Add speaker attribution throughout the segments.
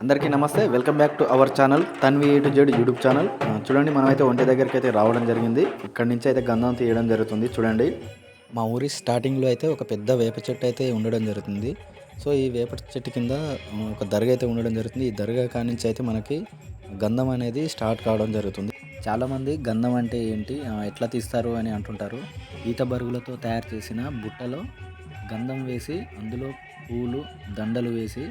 Speaker 1: అందరికీ నమస్తే. Welcome back to our channel Tanvi A to Z YouTube channel చూడండి మనమైతే ఒంటి దగ్గరికి అయితే రావడం జరిగింది. ఇక్కడి నుంచి అయితే గంధం తీయడం జరుగుతుంది చూడండి. మా ఊరి స్టార్టింగ్లో అయితే ఒక పెద్ద వేప చెట్టు అయితే ఉండడం జరుగుతుంది. సో ఈ వేప చెట్టు కింద ఒక దర్గా అయితే ఉండడం జరుగుతుంది. ఈ దర్గా కాడి నుంచి అయితే మనకి గంధం అనేది స్టార్ట్ కావడం జరుగుతుంది. చాలామంది గంధం అంటే ఏంటి ఎట్లా తీస్తారు అని అంటుంటారు. ఈత బరుగులతో తయారు చేసిన బుట్టలో గంధం వేసి అందులో పూలు దండలు వేసి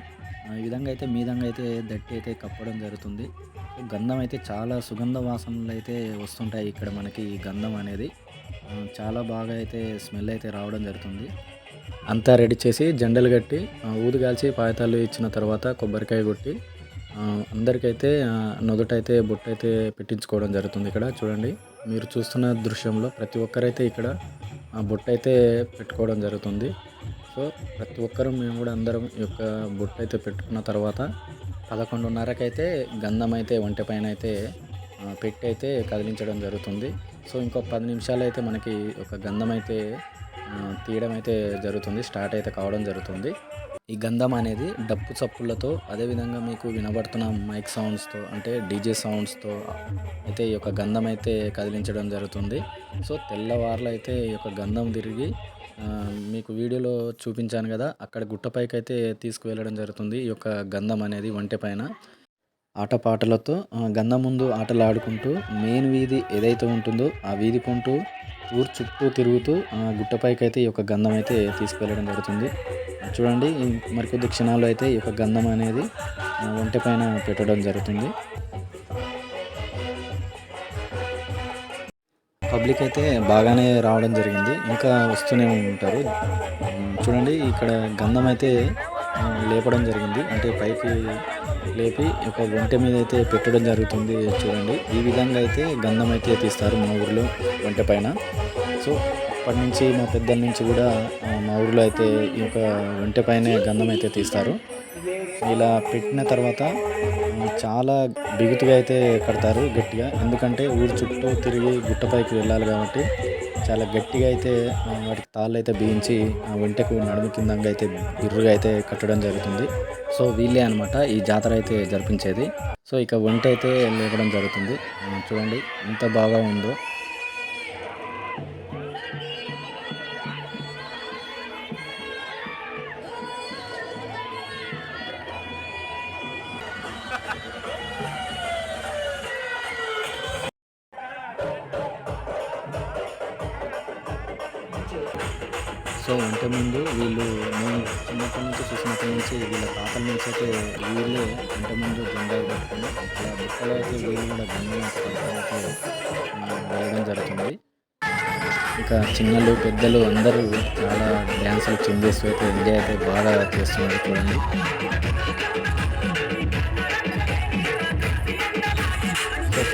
Speaker 1: ఈ విధంగా అయితే మీదంగా అయితే దట్టి అయితే కప్పడం జరుగుతుంది. గంధం అయితే చాలా సుగంధ వాసనలు అయితే వస్తుంటాయి ఇక్కడ మనకి ఈ గంధం అనేది. చాలా బాగా అయితే స్మెల్ అయితే రావడం జరుగుతుంది. అంతా రెడీ చేసి జెండలు కట్టి ఆ, ఊదు కాల్చి పాయతాలు ఇచ్చిన తర్వాత కొబ్బరికాయ కొట్టి అందరికైతే నుదుటైతే బొట్టు అయితే పెట్టించుకోవడం జరుగుతుంది ఇక్కడ. చూడండి మీరు చూస్తున్న దృశ్యంలో ప్రతి ఒక్కరైతే ఇక్కడ ఆ, బొట్టు అయితే పెట్టుకోవడం జరుగుతుంది. సో ప్రతి ఒక్కరూ మేము కూడా అందరం ఈ యొక్క బొట్టు అయితే పెట్టుకున్న తర్వాత పదకొండున్నరకైతే గంధం అయితే వంట పైన అయితే పెట్టి అయితే కదిలించడం జరుగుతుంది. సో ఇంకో పది నిమిషాలు అయితే మనకి ఒక గంధం అయితే తీయడం అయితే జరుగుతుంది స్టార్ట్ అయితే కావడం జరుగుతుంది. ఈ గంధం అనేది డప్పు చప్పులతో అదేవిధంగా మీకు వినబడుతున్న మైక్ సౌండ్స్తో అంటే డీజే సౌండ్స్తో అయితే ఈ యొక్క గంధం అయితే కదిలించడం జరుగుతుంది. సో తెల్లవారులు అయితే ఈ యొక్క గంధం తిరిగి మీకు వీడియోలో చూపించాను కదా అక్కడ గుట్టపైకి అయితే తీసుకువెళ్ళడం జరుగుతుంది ఈ యొక్క గంధం అనేది ఒంటె పైన. ఆటపాటలతో గంధం ముందు ఆటలు ఆడుకుంటూ మెయిన్ వీధి ఏదైతే ఉంటుందో ఆ వీధి కొంటూ ఊరు చుట్టూ తిరుగుతూ ఆ, గుట్టపైకి అయితే ఈ యొక్క గంధం అయితే తీసుకువెళ్ళడం జరుగుతుంది. చూడండి మరికొద్ది క్షణాల్లో అయితే ఈ యొక్క గంధం అనేది ఒంటె పైన పెట్టడం జరుగుతుంది. పబ్లిక్ అయితే బాగానే రావడం జరిగింది. ఇంకా వస్తూనే ఉంటారు. చూడండి ఇక్కడ గంధం అయితే లేపడం జరిగింది. అంటే పైకి లేపి ఒక వంట మీద అయితే పెట్టడం జరుగుతుంది చూడండి. ఈ విధంగా అయితే గంధం అయితే తీస్తారు మా ఊరిలో వంట పైన. సో అప్పటి నుంచి మా పెద్దల నుంచి కూడా మా ఊరిలో అయితే ఈ యొక్క వంట పైనే గంధం అయితే తీస్తారు. ఇలా పెట్టిన తర్వాత చాలా బిగుతుగా అయితే కడతారు గట్టిగా. ఎందుకంటే ఊరు చుట్టూ తిరిగి గుట్టపైకి వెళ్ళాలి కాబట్టి చాలా గట్టిగా అయితే వాటికి తాళ్ళు అయితే బిగించి ఆ వెంటకు నడుము కిందంగా అయితే బిర్రుగా అయితే కట్టడం జరుగుతుంది. సో వీళ్ళే అనమాట ఈ జాతర అయితే జరిపించేది. సో ఇక వంట అయితే లేపడం జరుగుతుంది. చూడండి ఎంత బాగా ఉందో. సో ఇంత ముందు వీళ్ళు నేను చిన్నప్పటి నుంచి చూసినప్పటి నుంచి వీళ్ళ తాతల నుంచి అయితే వీళ్ళే ఇంత ముందు జెండాలు పట్టుకుని అలా బుక్కలు అయితే వీళ్ళు కూడా గంగం వేయడం జరుగుతుంది. ఇంకా చిన్నలు పెద్దలు అందరూ చాలా డ్యాన్సులు చేంజెస్ అయితే ఎంజాయ్ అయితే బాగా చేస్తున్నారు చూడండి.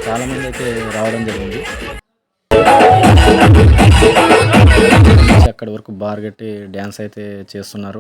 Speaker 1: చాలామంది అయితే రావడం జరిగింది. అక్కడి వరకు బార్ కట్టి డ్యాన్స్ అయితే చేస్తున్నారు.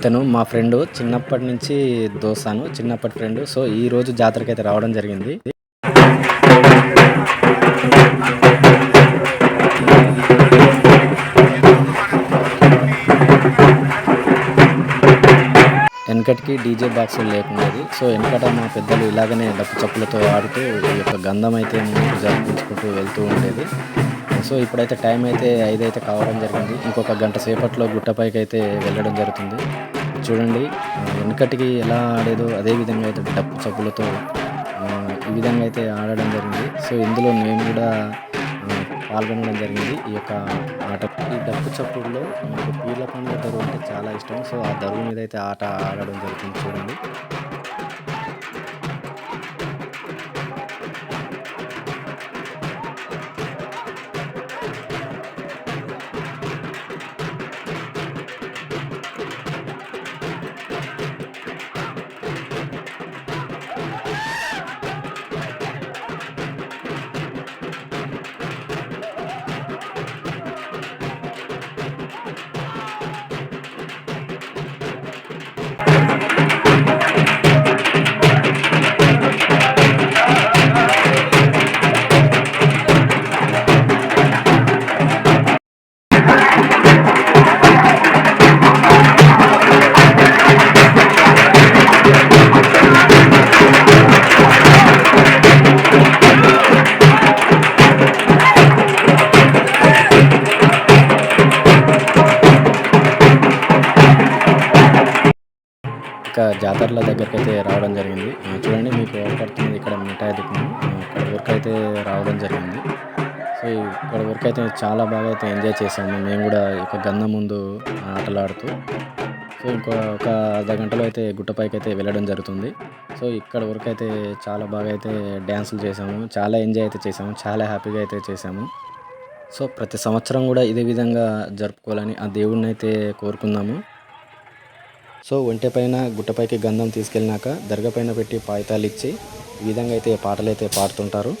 Speaker 1: ఇతను మా ఫ్రెండ్ చిన్నప్పటి నుంచి దోస్తాను చిన్నప్పటి ఫ్రెండ్. సో ఈ రోజు జాతరకి అయితే రావడం జరిగింది. వెనకటికి డీజే బాక్స్ లేకున్నది సో వెనకట మా పెద్దలు ఇలాగనే డప్పు చప్పులతో ఆడుతూ ఈ యొక్క గంధం అయితే ముందుకు జరిపించుకుంటూ వెళ్తూ ఉండేది. సో ఇప్పుడైతే టైం అయితే ఐదు అయితే కావడం జరిగింది. ఇంకొక గంట సేపట్లో గుట్టపైకి అయితే వెళ్ళడం జరుగుతుంది. చూడండి వెనుకటికి ఎలా ఆడేదో అదే విధంగా అయితే డప్పు చప్పులతో ఈ విధంగా అయితే ఆడడం జరిగింది. సో ఇందులో నేను కూడా పాల్గొనడం జరిగింది ఈ యొక్క ఆట. ఈ డప్పు చప్పుడులో నాకు పీర్ల పండుగ దరువు అంటే చాలా ఇష్టం. సో ఆ దరువు మీద అయితే ఆట ఆడడం జరుగుతుంది చూడండి. జాతరల దగ్గరికి అయితే రావడం జరిగింది. చూడండి మీకు ఏర్పడుతుంది ఇక్కడ మిఠాయి దుకాణం. ఇక్కడ వరకు అయితే రావడం జరిగింది. సో ఇక్కడ వరకు అయితే చాలా బాగా అయితే ఎంజాయ్ చేసాము మేము కూడా ఒక గంధం ముందు ఆటలాడుతూ సో ఇంకో ఒక అర్ధ గంటలో అయితే గుట్టపైకి అయితే వెళ్ళడం జరుగుతుంది. సో ఇక్కడ వరకు అయితే చాలా బాగా అయితే డ్యాన్సులు చేసాము చాలా ఎంజాయ్ అయితే చేసాము చాలా హ్యాపీగా అయితే చేసాము సో ప్రతి సంవత్సరం కూడా ఇదే విధంగా జరుపుకోవాలని ఆ దేవుడిని అయితే కోరుకుందాము. సో ఒంటె పైన గుట్టపైకి గంధం తీసుకెళ్ళినాక దర్గా పైన పెట్టి పాయితాలు ఇచ్చి ఈ విధంగా అయితే పాటలు అయితే పాడుతుంటారు.